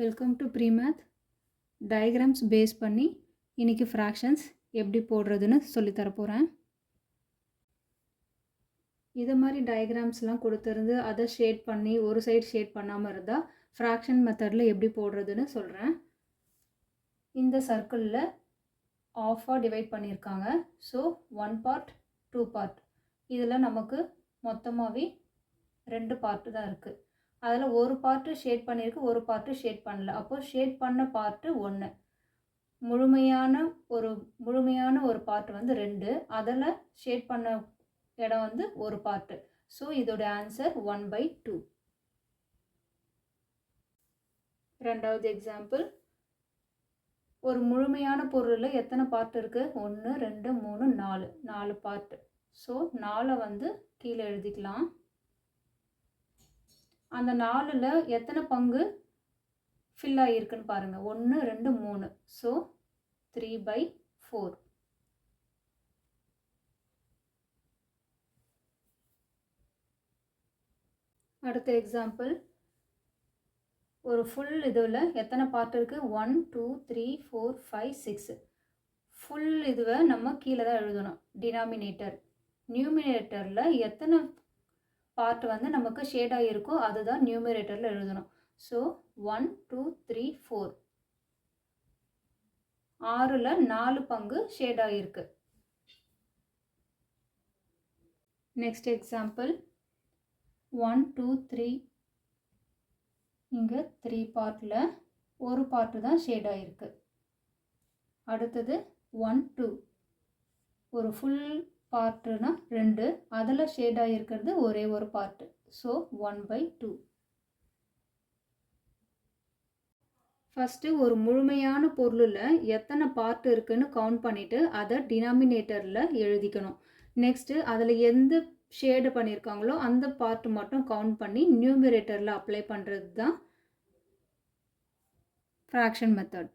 Welcome to Premath diagrams base பண்ணி இன்றைக்கி fractions எப்படி போடுறதுன்னு சொல்லித்தரப்போகிறேன் இது மாதிரி டயக்ராம்ஸ்லாம் கொடுத்துருந்து அதை ஷேட் பண்ணி ஒரு சைடு ஷேட் பண்ணாமல் இருந்தால் ஃப்ராக்ஷன் மெத்தடில் எப்படி போடுறதுன்னு சொல்கிறேன் இந்த சர்க்கிளில் ஆஃபாக டிவைட் பண்ணியிருக்காங்க. So one part two part இதில் நமக்கு மொத்தமாகவே ரெண்டு பார்ட்டு தான் இருக்குது அதில் ஒரு பார்ட்டு ஷேட் பண்ணியிருக்கு ஒரு பார்ட்டு ஷேட் பண்ணல. அப்போது ஷேட் பண்ண பார்ட்டு ஒன்று முழுமையான ஒரு முழுமையான ஒரு பார்ட் வந்து ரெண்டு. அதில் ஷேட் பண்ண இடம் வந்து ஒரு பார்ட்டு ஸோ இதோட ஆன்சர் ஒன் பை டூ ரெண்டாவது எக்ஸாம்பிள் ஒரு முழுமையான பொருளில் எத்தனை பார்ட் இருக்குது ஒன்று ரெண்டு மூணு நாலு. நாலு பார்ட்டு ஸோ நாலை வந்து கீழே எழுதிக்கலாம். அந்த நாலில் எத்தனை பங்கு ஃபில் ஆகியிருக்குன்னு பாருங்கள் ஒன்று ரெண்டு மூணு. ஸோ த்ரீ பை ஃபோர் அடுத்த எக்ஸாம்பிள் ஒரு ஃபுல் இதில் எத்தனை பார்ட் இருக்குது one two three four five six full இதுவை நம்ம கீழே தான் எழுதணும். டினாமினேட்டர் நியூமினேட்டரில் எத்தனை பார்ட் வந்து நமக்கு ஷேடாக இருக்கோ அதுதான் நியூமரேட்டரில் எழுதணும். So one two three four ஆறில் நாலு பங்கு ஷேடாக இருக்கு next example one two three இங்கே த்ரீ பார்ட்டில் ஒரு பார்ட்டு தான் ஷேட் ஆகிருக்கு அடுத்தது ஒன் டூ ஒரு ஃபுல் பார்ட்டுனா ரெண்டு. அதில் ஷேட் ஆகிருக்கிறது ஒரே ஒரு part. So one by two first ஒரு முழுமையான பொருளில் எத்தனை பார்ட் இருக்குன்னு கவுண்ட் பண்ணிவிட்டு அதை டினாமினேட்டரில் எழுதிக்கணும். நெக்ஸ்ட்டு அதில் எந்த ஷேடு பண்ணியிருக்காங்களோ அந்த பார்ட் மட்டும் கவுண்ட் பண்ணி நியூமிரேட்டரில் அப்ளை பண்ணுறது தான் ஃப்ராக்ஷன் மெத்தட்